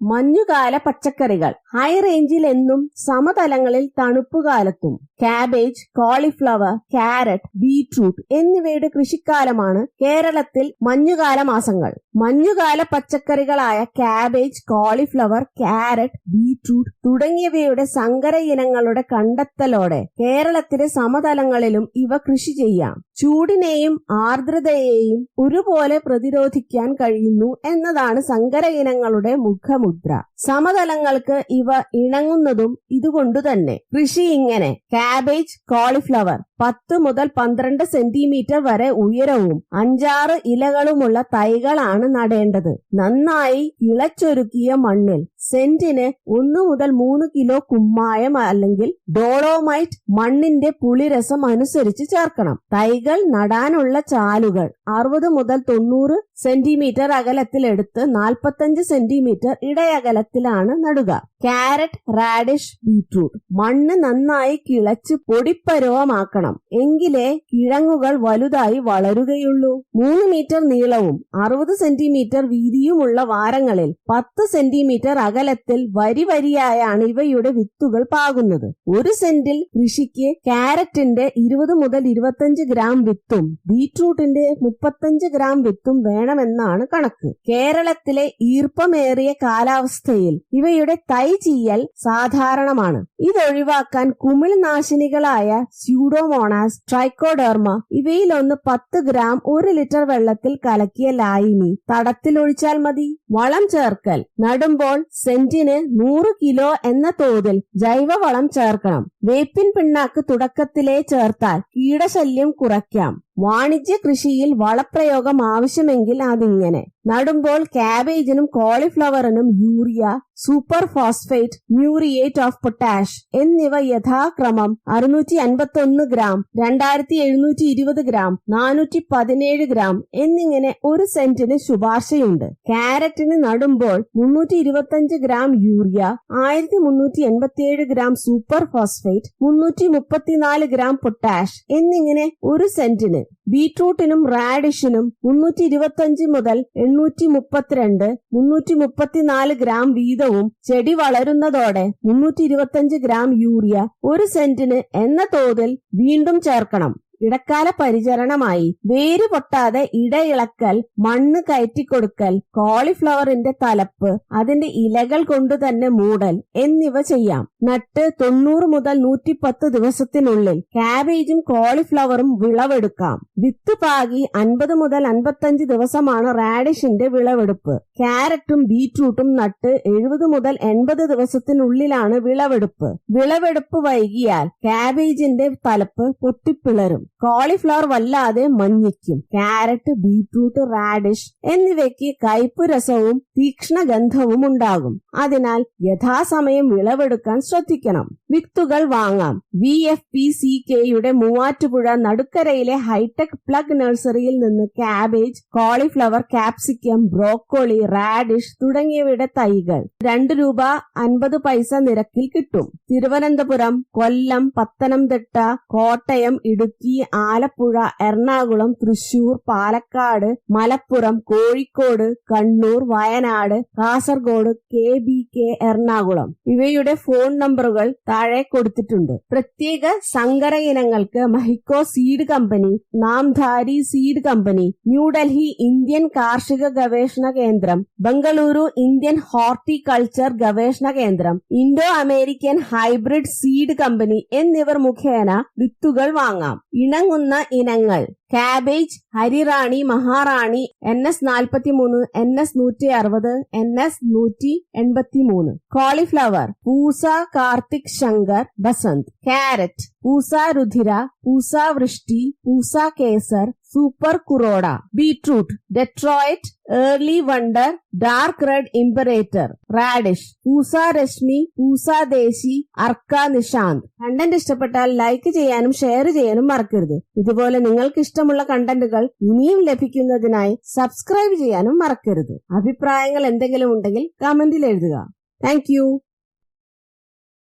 മഞ്ഞുകാല പച്ചക്കറികൾ. ഹൈ റേഞ്ചിൽ എന്നും സമതലങ്ങളിൽ തണുപ്പുകാലത്തും കാബേജ് കോളിഫ്ലവർ കാരറ്റ് ബീട്രൂട്ട് എന്നിവയുടെ കൃഷിക്കാലമാണ് കേരളത്തിൽ മഞ്ഞുകാല മാസങ്ങൾ. മഞ്ഞുകാല പച്ചക്കറികളായ കാബേജ് കോളിഫ്ലവർ കാരറ്റ് ബീട്രൂട്ട് തുടങ്ങിയവയുടെ സങ്കര ഇനങ്ങളുടെ കണ്ടെത്തലോടെ കേരളത്തിലെ സമതലങ്ങളിലും ഇവ കൃഷി ചെയ്യാം. ചൂടിനെയും ആർദ്രതയെയും ഒരുപോലെ പ്രതിരോധിക്കാൻ കഴിയുന്നു എന്നതാണ് സങ്കര ഇനങ്ങളുടെ മുഖമുദ്ര. സമതലങ്ങൾക്ക് ഇവ ഇണങ്ങുന്നതും ഇതുകൊണ്ടുതന്നെ. കൃഷി ഇങ്ങനെ. കാബേജ് കോളിഫ്ലവർ പത്ത് മുതൽ പന്ത്രണ്ട് സെന്റിമീറ്റർ വരെ ഉയരവും അഞ്ചാറ് ഇലകളുമുള്ള തൈകളാണ് നടേണ്ടത്. നന്നായി ഇളച്ചൊരുക്കിയ മണ്ണിൽ സെന്റിന് ഒന്ന് മുതൽ മൂന്ന് കിലോ കുമ്മായം അല്ലെങ്കിൽ ഡോളോമൈറ്റ് മണ്ണിന്റെ പുളിരസം അനുസരിച്ച് ചേർക്കണം. തൈകൾ നടാനുള്ള ചാലുകൾ അറുപത് മുതൽ തൊണ്ണൂറ് സെന്റിമീറ്റർ അകലത്തിലെടുത്ത് നാൽപ്പത്തഞ്ച് സെന്റിമീറ്റർ ഇടയകലത്തിലാണ് നടുക. കാരറ്റ് റാഡിഷ് ബീട്രൂട്ട് മണ്ണ് നന്നായി കിളച്ച് പൊടിപ്പരുവമാക്കണം. എങ്കിലേ കിഴങ്ങുകൾ വലുതായി വളരുകയുള്ളൂ. മൂന്ന് മീറ്റർ നീളവും അറുപത് സെന്റിമീറ്റർ വീതിയുമുള്ള വാരങ്ങളിൽ പത്ത് സെന്റിമീറ്റർ അകലത്തിൽ വരി വരിയായാണ് ഇവയുടെ വിത്തുകൾ പാകുന്നത്. ഒരു സെന്റിൽ കൃഷിക്ക് ക്യാരറ്റിന്റെ ഇരുപത് മുതൽ ഇരുപത്തഞ്ച് ഗ്രാം വിത്തും ബീട്രൂട്ടിന്റെ മുപ്പത്തഞ്ച് ഗ്രാം വിത്തും വേണമെന്നാണ് കണക്ക്. കേരളത്തിലെ ഈർപ്പമേറിയ കാലാവസ്ഥയിൽ ഇവയുടെ തൈ ചീയൽ സാധാരണമാണ്. ഇതൊഴിവാക്കാൻ കുമിൾനാശിനികളായ സ്യൂഡോമോണാസ് ട്രൈക്കോഡെർമ ഇവയിലൊന്ന് പത്ത് ഗ്രാം ഒരു ലിറ്റർ വെള്ളത്തിൽ കലക്കിയ ലായിനി തടത്തിലൊഴിച്ചാൽ മതി. വളം ചേർക്കൽ. നടുമ്പോൾ സെന്റിന് നൂറ് കിലോ എന്ന തോതിൽ ജൈവവളം ചേർക്കണം. വേപ്പിൻ പിണ്ണാക്ക് തുടക്കത്തിലേ ചേർത്താൽ കീടശല്യം കുറയ്ക്കാം. വാണിജ്യ കൃഷിയിൽ വളപ്രയോഗം ആവശ്യമെങ്കിൽ അതിങ്ങനെ. നടുമ്പോൾ കാബേജിനും കോളിഫ്ലവറിനും urea super phosphate muriate of potash എന്നിവ യഥാക്രമം അറുന്നൂറ്റി അൻപത്തി ഒന്ന് ഗ്രാം രണ്ടായിരത്തി എഴുന്നൂറ്റി ഇരുപത് ഗ്രാം നാനൂറ്റി പതിനേഴ് ഗ്രാം എന്നിങ്ങനെ ഒരു സെന്റിന് ശുപാർശയുണ്ട്. കാരറ്റിന് നടുമ്പോൾ മുന്നൂറ്റി ഇരുപത്തഞ്ച് ഗ്രാം യൂറിയ ആയിരത്തി മുന്നൂറ്റി എൺപത്തിയേഴ് ഗ്രാം സൂപ്പർ ഫോസ്ഫേറ്റ് മുന്നൂറ്റി മുപ്പത്തിനാല് ഗ്രാം പൊട്ടാഷ് എന്നിങ്ങനെ ഒരു സെന്റിന് ബീട്രൂട്ടിനും റാഡിഷിനും മുന്നൂറ്റി ഇരുപത്തഞ്ച് മുതൽ എണ്ണൂറ്റി മുപ്പത്തിരണ്ട് മുന്നൂറ്റി മുപ്പത്തിനാല് ഗ്രാം വീതവും ചെടി വളരുന്നതോടെ മുന്നൂറ്റി ഇരുപത്തഞ്ച് ഗ്രാം യൂറിയ ഒരു സെന്റിന് എന്ന തോതിൽ വീണ്ടും ചേർക്കണം. ഇടക്കാല പരിചരണമായി. വേര് പൊട്ടാതെ ഇടയിളക്കൽ മണ്ണ് കയറ്റിക്കൊടുക്കൽ കോളിഫ്ലവറിന്റെ തലപ്പ് അതിന്റെ ഇലകൾ കൊണ്ട് തന്നെ മൂടൽ എന്നിവ ചെയ്യാം. നട്ട് തൊണ്ണൂറ് മുതൽ നൂറ്റിപ്പത്ത് ദിവസത്തിനുള്ളിൽ കാബേജും കോളിഫ്ലവറും വിളവെടുക്കാം. വിത്ത് പാകി അൻപത് മുതൽ അൻപത്തഞ്ച് ദിവസമാണ് റാഡിഷിന്റെ വിളവെടുപ്പ്. ക്യാരറ്റും ബീറ്റ്റൂട്ടും നട്ട് എഴുപത് മുതൽ എൺപത് ദിവസത്തിനുള്ളിലാണ് വിളവെടുപ്പ്. വിളവെടുപ്പ് വൈകിയാൽ കാബേജിന്റെ തലപ്പ് പൊട്ടിപ്പിളരും. കോളിഫ്ലവർ വല്ലാതെ മഞ്ഞിക്കും. കാരറ്റ് ബീറ്റ്റൂട്ട് റാഡിഷ് എന്നിവയ്ക്ക് കയ്പ് രസവും തീക്ഷ്ണ ഗന്ധവും ഉണ്ടാകും. അതിനാൽ യഥാസമയം വിളവെടുക്കാൻ ശ്രദ്ധിക്കണം. വിത്തുകൾ വാങ്ങാം. വി എഫ് പി സി കെയുടെ മൂവാറ്റുപുഴ നടുക്കരയിലെ ഹൈടെക് പ്ലഗ് നഴ്സറിയിൽ നിന്ന് cabbage cauliflower capsicum broccoli radish തുടങ്ങിയവയുടെ തൈകൾ. രണ്ട് രൂപ അൻപത് പൈസ നിരക്കിൽ കിട്ടും. Thiruvananthapuram Kollam Pathanamthitta Kottayam Idukki Alappuzha Ernakulam Thrissur Palakkad Malappuram Kozhikode Kannur Wayanad Kasaragod K B K Ernakulam. ഇവയുടെ ഫോൺ നമ്പറുകൾ താഴെ കൊടുത്തിട്ടുണ്ട്. പ്രത്യേക സങ്കര ഇനങ്ങൾക്ക് Mahyco seed company Namdhari seed company New Delhi Indian കാർഷിക ഗവേഷണ കേന്ദ്രം ബംഗളൂരു ഇന്ത്യൻ ഹോർട്ടിക്കൾച്ചർ ഗവേഷണ കേന്ദ്രം Indo American hybrid seed company എന്നിവർ മുഖേന വിത്തുകൾ വാങ്ങാം. ഇണങ്ങുന്ന ഇനങ്ങൾ. Cabbage Harirani Maharani N S നാൽപ്പത്തി മൂന്ന് എൻ എസ് നൂറ്റി അറുപത് എൻ എസ് നൂറ്റി എൺപത്തി മൂന്ന് cauliflower Pusa Kartik Shankar Basant. Carrot Pusa Rudhira Pusa Vrishti Pusa Kesar super Kuroda beetroot Detroit early wonder dark red Imperator radish Pusa Rashmi Pusa Desi Arka Nishant content ഇഷ്ടപ്പെട്ടാൽ like ചെയ്യാനും share ചെയ്യാനും മറക്കരുത്. ഇതുപോലെ നിങ്ങൾക്ക് ഇഷ്ടമുള്ള കണ്ടന്റുകൾ ഇനിയും ലഭിക്കുന്നതിനായി subscribe ചെയ്യാനും മറക്കരുത്. അഭിപ്രായങ്ങൾ എന്തെങ്കിലും ഉണ്ടെങ്കിൽ കമന്റിൽ എഴുതുക. താങ്ക്